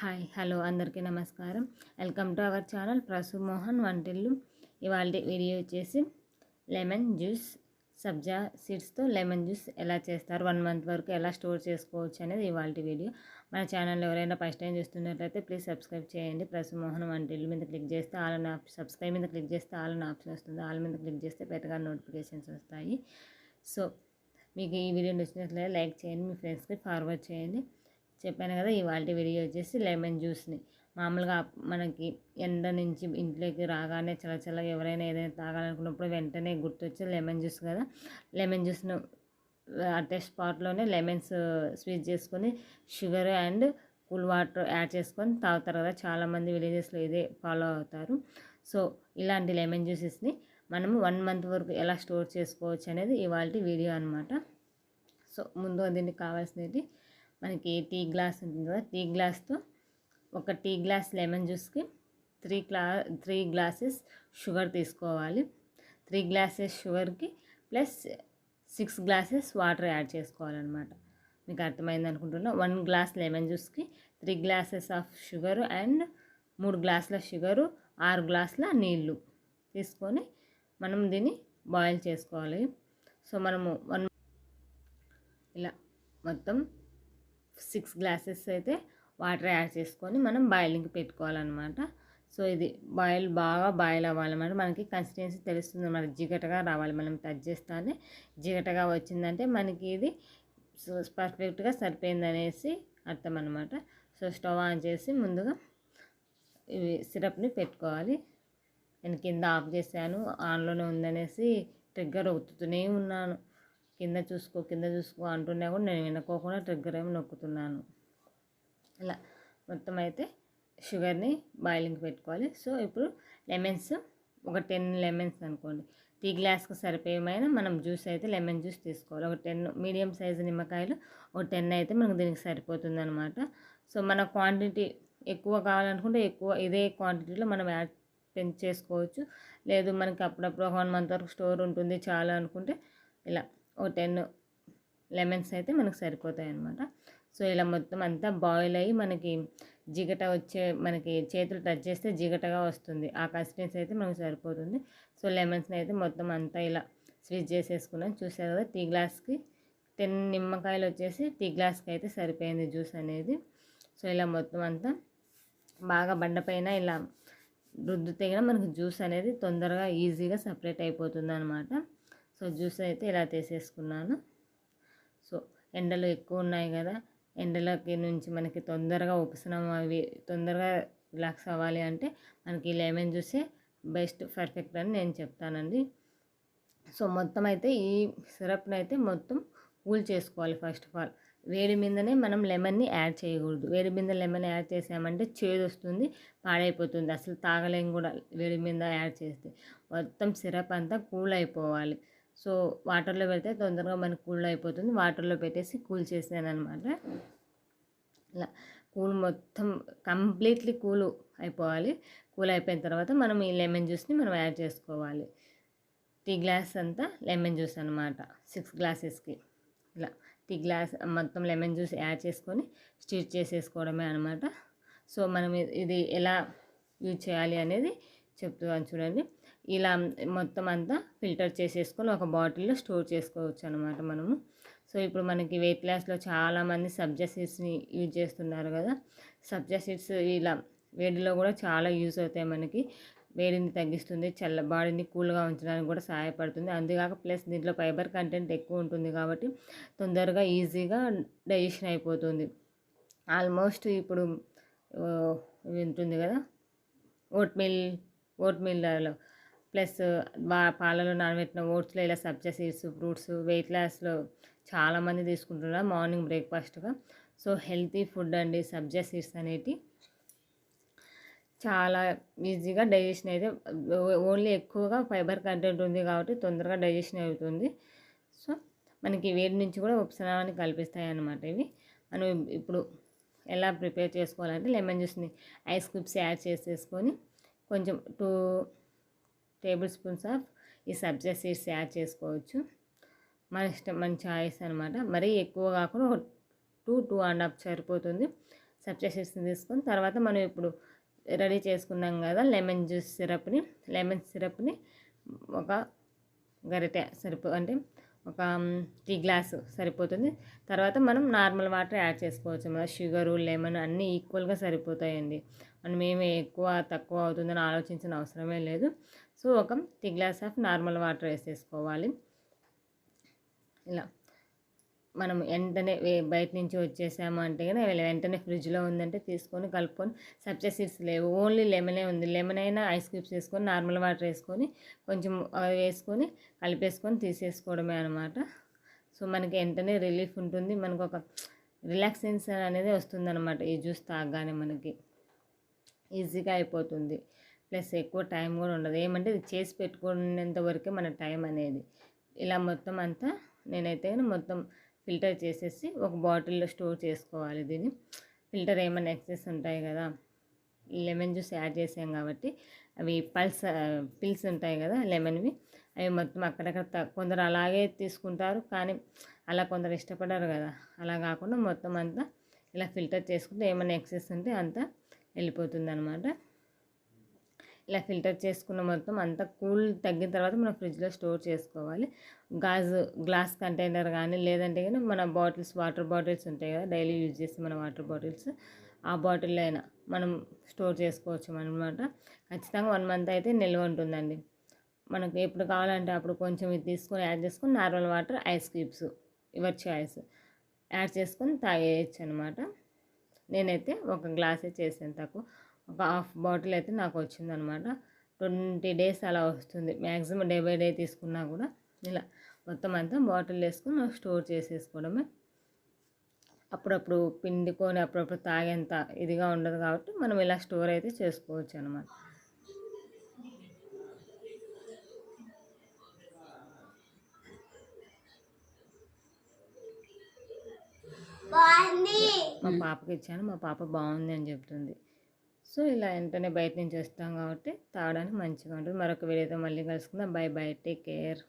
Hi hello అందరికీ నమస్కారం. Welcome to our channel Prasu Mohan వంటిల్లు. ఇవాళ వీడియో వచ్చేసి లెమన్ జ్యూస్ సబ్జా సీడ్స్తో లెమన్ జ్యూస్ ఎలా చేస్తారు వన్ మంత్ వరకు ఎలా స్టోర్ చేసుకోవచ్చు అనేది ఇవాళ వీడియో. మన ఛానల్ ఎవరైనా ఫస్ట్ టైం చూస్తున్నట్లయితే ప్లీజ్ సబ్స్క్రైబ్ చేయండి. ప్రసు మోహన్ వంటిల్లు మీద క్లిక్ చేస్తే ఆల్ అని సబ్స్క్రైబ్ మీద క్లిక్ చేస్తే ఆల్ అని ఆప్షన్ వస్తుంది. ఆల్ మీద క్లిక్ చేస్తే పెద్దగా నోటిఫికేషన్స్ వస్తాయి. సో మీకు ఈ వీడియో నచ్చినట్లయితే లైక్ చేయండి మీ ఫ్రెండ్స్కి ఫార్వర్డ్ చేయండి. చెప్పాను కదా ఇవాళ వీడియో వచ్చేసి లెమన్ జ్యూస్ని. మామూలుగా మనకి ఎండ నుంచి ఇంట్లోకి రాగానే చల్ల చల్లగా ఎవరైనా ఏదైనా తాగాలనుకున్నప్పుడు వెంటనే గుర్తొచ్చి లెమన్ జ్యూస్ కదా. లెమన్ జ్యూస్ను అట్టే స్పాట్లోనే లెమన్స్ స్వీట్ చేసుకొని sugar and cool water add చేసుకొని తాగుతారు కదా. చాలామంది విలేజెస్లో ఇదే ఫాలో అవుతారు. సో ఇలాంటి లెమన్ జ్యూసెస్ని మనము వన్ మంత్ వరకు ఎలా స్టోర్ చేసుకోవచ్చు అనేది ఇవాళ వీడియో అనమాట సో ముందు దీనికి కావాల్సినది మనకి టీ గ్లాస్ ఉంటుంది కదా టీ గ్లాస్తో ఒక టీ గ్లాస్ లెమన్ జ్యూస్కి త్రీ క్లా త్రీ గ్లాసెస్ షుగర్ తీసుకోవాలి. త్రీ గ్లాసెస్ షుగర్కి plus six glasses water add చేసుకోవాలన్నమాట. మీకు అర్థమైంది అనుకుంటున్నా? One glass lemon జ్యూస్కి three glasses of sugar and మూడు గ్లాసుల షుగరు ఆరు గ్లాసుల నీళ్ళు తీసుకొని మనం దీన్ని బాయిల్ చేసుకోవాలి. సో మనము వన్ ఇలా మొత్తం సిక్స్ గ్లాసెస్ అయితే వాటర్ యాడ్ చేసుకొని మనం బాయిలింగ్కి పెట్టుకోవాలన్నమాట. సో ఇది బాయిల్ బాగా బాయిల్ అవ్వాలన్నమాట. మనకి కన్సిస్టెన్సీ తెలుస్తుంది మన జిగటగా రావాలి. మనం టచ్ చేస్తానే జిగటగా వచ్చిందంటే మనకి ఇది పర్ఫెక్ట్గా సరిపోయిందనేసి అర్థం అనమాట సో స్టవ్ ఆన్ చేసి ముందుగా ఇవి సిరప్ని పెట్టుకోవాలి. నేను కింద ఆఫ్ చేశాను. ఆన్లోనే ఉందనేసి ట్రిగ్గర్ ఒత్తుతూనే ఉన్నాను. కింద చూసుకో కింద చూసుకో అంటున్నా కూడా నేను వినుకోకుండా ట్రిగ్గర్ ఏమి నొక్కుతున్నాను. ఇలా మొత్తం అయితే షుగర్ని బాయిలింగ్ పెట్టుకోవాలి. సో ఇప్పుడు లెమన్స్ ఒక టెన్ లెమన్స్ అనుకోండి. టీ గ్లాస్కి సరిపోయేమైనా మనం జ్యూస్ అయితే లెమన్ జ్యూస్ తీసుకోవాలి. ఒక టెన్ మీడియం సైజు నిమ్మకాయలు ఒక టెన్ అయితే మనకు దీనికి సరిపోతుంది అనమాట సో మన క్వాంటిటీ ఎక్కువ కావాలనుకుంటే ఎక్కువ ఇదే క్వాంటిటీలో మనం యాడ్ పెంచేసుకోవచ్చు. లేదు మనకి అప్పుడప్పుడు వన్ మంత్ వరకు స్టోర్ ఉంటుంది చాలా అనుకుంటే ఇలా ఒక టెన్ లెమన్స్ అయితే మనకు సరిపోతాయి అనమాట సో ఇలా మొత్తం అంతా బాయిల్ అయ్యి మనకి జిగట వచ్చే మనకి చేతులు టచ్ చేస్తే జిగటగా వస్తుంది. ఆ కన్సిస్టెన్సీ అయితే మనకు సరిపోతుంది. సో లెమన్స్ని అయితే మొత్తం అంతా ఇలా స్విచ్ చేసేసుకున్నాం. చూసారు కదా టీ గ్లాస్కి టెన్ నిమ్మకాయలు వచ్చేసి టీ గ్లాస్కి అయితే సరిపోయింది జ్యూస్ అనేది. సో ఇలా మొత్తం అంతా బాగా బండపైన ఇలా రుద్దు తెగిన మనకు జ్యూస్ అనేది తొందరగా ఈజీగా సపరేట్ అయిపోతుంది అనమాట సో జ్యూస్ అయితే ఇలా తీసేసుకున్నాను. సో ఎండలు ఎక్కువ ఉన్నాయి కదా ఎండలకి నుంచి మనకి తొందరగా ఉపశనం అవి తొందరగా రిలాక్స్ అవ్వాలి అంటే మనకి లెమన్ జ్యూసే బెస్ట్ పర్ఫెక్ట్ అని నేను చెప్తానండి. సో మొత్తం అయితే ఈ సిరప్ని అయితే మొత్తం కూల్ చేసుకోవాలి ఫస్ట్ ఆఫ్ ఆల్. వేడి మీదనే మనం లెమన్ని యాడ్ చేయకూడదు. వేడి మీద లెమన్ యాడ్ చేసామంటే చేదు వస్తుంది పాడైపోతుంది. అసలు తాగలేం కూడా వేడి మీద యాడ్ చేస్తే. మొత్తం సిరప్ అంతా కూల్ అయిపోవాలి. సో వాటర్లో పెడితే తొందరగా మనకి కూల్ అయిపోతుంది. వాటర్లో పెట్టేసి కూల్ చేసాను అనమాట ఇలా కూల్ మొత్తం కంప్లీట్లీ కూల్ అయిపోవాలి. కూల్ అయిపోయిన తర్వాత మనం ఈ లెమన్ జ్యూస్ని మనం యాడ్ చేసుకోవాలి. టీ గ్లాస్ అంతా లెమన్ జ్యూస్ అనమాట. సిక్స్ గ్లాసెస్కి. ఇలా టీ గ్లాస్ మొత్తం లెమన్ జ్యూస్ యాడ్ చేసుకొని స్టిచ్ చేసేసుకోవడమే అనమాట. సో మనం ఇది ఎలా యూజ్ చేయాలి అనేది చెప్తున్నాను చూడండి. ఇలా మొత్తం అంతా ఫిల్టర్ చేసేసుకొని ఒక బాటిల్లో స్టోర్ చేసుకోవచ్చు అనమాట మనము. సో ఇప్పుడు మనకి వెయిట్ లాస్లో చాలామంది సబ్జా సీడ్స్ని యూజ్ చేస్తున్నారు కదా. సబ్జా సీడ్స్ ఇలా వేడిలో కూడా చాలా యూజ్ అవుతాయి మనకి. వేడిని తగ్గిస్తుంది చల్ల బాడీని కూల్గా ఉంచడానికి కూడా సహాయపడుతుంది. అంతేకాక ప్లస్ దీంట్లో ఫైబర్ కంటెంట్ ఎక్కువ ఉంటుంది కాబట్టి తొందరగా ఈజీగా డైజెషన్ అయిపోతుంది. ఆల్మోస్ట్ ఇప్పుడు ఉంటుంది కదా ఓట్మీల్ ఓట్మీల్లో ఓట్ మిల్లో ప్లస్ పాలలో నానబెట్టిన ఓట్స్లో ఇలా సబ్జా సీడ్స్ ఫ్రూట్స్ వెయిట్ లాస్లో చాలామంది తీసుకుంటున్నారు. మార్నింగ్ బ్రేక్ఫాస్ట్గా సో హెల్తీ ఫుడ్ అండి సబ్జా సీడ్స్ అనేటి. చాలా ఈజీగా డైజెషన్ అయితే ఓన్లీ ఎక్కువగా ఫైబర్ కంటెంట్ ఉంది కాబట్టి తొందరగా డైజెషన్ అవుతుంది. సో మనకి వేడి నుంచి కూడా ఉపశమనాన్ని కల్పిస్తాయి అన్నమాట ఇవి. మనం ఇప్పుడు ఎలా ప్రిపేర్ చేసుకోవాలంటే లెమన్ జ్యూస్ని ఐస్ క్యూబ్స్ యాడ్ చేసేసుకొని కొంచెం టూ టేబుల్ స్పూన్స్ ఆఫ్ ఈ సబ్జా సీడ్స్ యాడ్ చేసుకోవచ్చు. మన ఇష్టం మన చాయిస్ అనమాట మరీ ఎక్కువ కాకుండా టూ టూ అండ్ హాఫ్ సరిపోతుంది. సబ్జా సీడ్స్ తీసుకొని తర్వాత మనం ఇప్పుడు రెడీ చేసుకున్నాం కదా లెమన్ జ్యూస్ సిరప్ని. లెమన్ సిరప్ని ఒక గరిటె సరిపో అంటే ఒక టీ గ్లాసు సరిపోతుంది. తర్వాత మనం నార్మల్ వాటర్ యాడ్ చేసుకోవచ్చు. మన షుగరు లెమన్ అన్నీ ఈక్వల్గా సరిపోతాయండి. మనం ఏమి ఎక్కువ తక్కువ అవుతుందని ఆలోచించిన అవసరమే లేదు. సో ఒక tea glass of normal water వేసేసుకోవాలి. ఇలా మనం వెంటనే బయట నుంచి వచ్చేసాము అంటే కానీ వెంటనే ఫ్రిడ్జ్లో ఉందంటే తీసుకొని కలుపుకొని సబ్జా సీడ్స్ లేవు. ఓన్లీ లెమనే ఉంది. లెమన్ అయినా ఐస్ క్యూబ్స్ వేసుకొని నార్మల్ వాటర్ వేసుకొని కొంచెం అవి వేసుకొని కలిపేసుకొని తీసేసుకోవడమే అనమాట సో మనకి వెంటనే రిలీఫ్ ఉంటుంది. మనకు ఒక రిలాక్సేషన్ అనేది వస్తుందన్నమాట. ఈ జ్యూస్ తాగగానే మనకి. ఈజీగా అయిపోతుంది. ప్లస్ ఎక్కువ టైం కూడా ఉండదు. ఏమంటే ఇది చేసి పెట్టుకునేంత వరకే మన టైం అనేది. ఇలా మొత్తం అంతా నేనైతే మొత్తం ఫిల్టర్ చేసేసి ఒక బాటిల్లో స్టోర్ చేసుకోవాలి దీన్ని. ఫిల్టర్ ఏమైనా ఎక్సెస్ ఉంటాయి కదా లెమన్ జ్యూస్ యాడ్ చేసాం కాబట్టి అవి పల్స్ పిల్స్ ఉంటాయి కదా లెమన్వి అవి మొత్తం అక్కడక్కడ త- కొందరు అలాగే తీసుకుంటారు కానీ అలా కొందరు ఇష్టపడరు కదా. అలా కాకుండా మొత్తం అంతా ఇలా ఫిల్టర్ చేసుకుంటే ఏమైనా ఎక్సెస్ ఉంటే అంతా వెళ్ళిపోతుంది అనమాట ఇలా ఫిల్టర్ చేసుకున్న మొత్తం అంతా కూల్ తగ్గిన తర్వాత మనం ఫ్రిడ్జ్లో స్టోర్ చేసుకోవాలి. గాజు గ్లాస్ కంటైనర్ కానీ లేదంటే కానీ మన బాటిల్స్ వాటర్ బాటిల్స్ ఉంటాయి కదా డైలీ యూజ్ చేసే మన వాటర్ బాటిల్స్. ఆ బాటిల్లో అయినా మనం స్టోర్ చేసుకోవచ్చు అనమాట ఖచ్చితంగా వన్ మంత్ అయితే నిల్వ ఉంటుందండి. మనకు ఎప్పుడు కావాలంటే అప్పుడు కొంచెం ఇది తీసుకొని యాడ్ చేసుకొని normal water ice cubes your choice add చేసుకొని తాగేయచ్చు అనమాట నేనైతే ఒక గ్లాసే చేసాను తక్కువ. ఒక హాఫ్ బాటిల్ అయితే నాకు వచ్చిందనమాట. ట్వంటీ డేస్ అలా వస్తుంది. మ్యాక్సిమం డే బై డే తీసుకున్నా కూడా ఇలా మొత్తం అంతా బాటిల్ వేసుకొని స్టోర్ చేసేసుకోవడమే. అప్పుడప్పుడు పిండుకొని అప్పుడప్పుడు తాగేంత ఇదిగా ఉండదు కాబట్టి మనం ఇలా స్టోర్ అయితే చేసుకోవచ్చు అనమాట. మా పాపకి ఇచ్చాను మా పాప బాగుంది అని చెప్తుంది. సో ఇలా వెంటనే బయట నుంచి వస్తాం కాబట్టి తాగడానికి మంచిగా ఉంటుంది. మరొక వీడియోతో మళ్ళీ కలుసుకుందాం. Bye bye take care.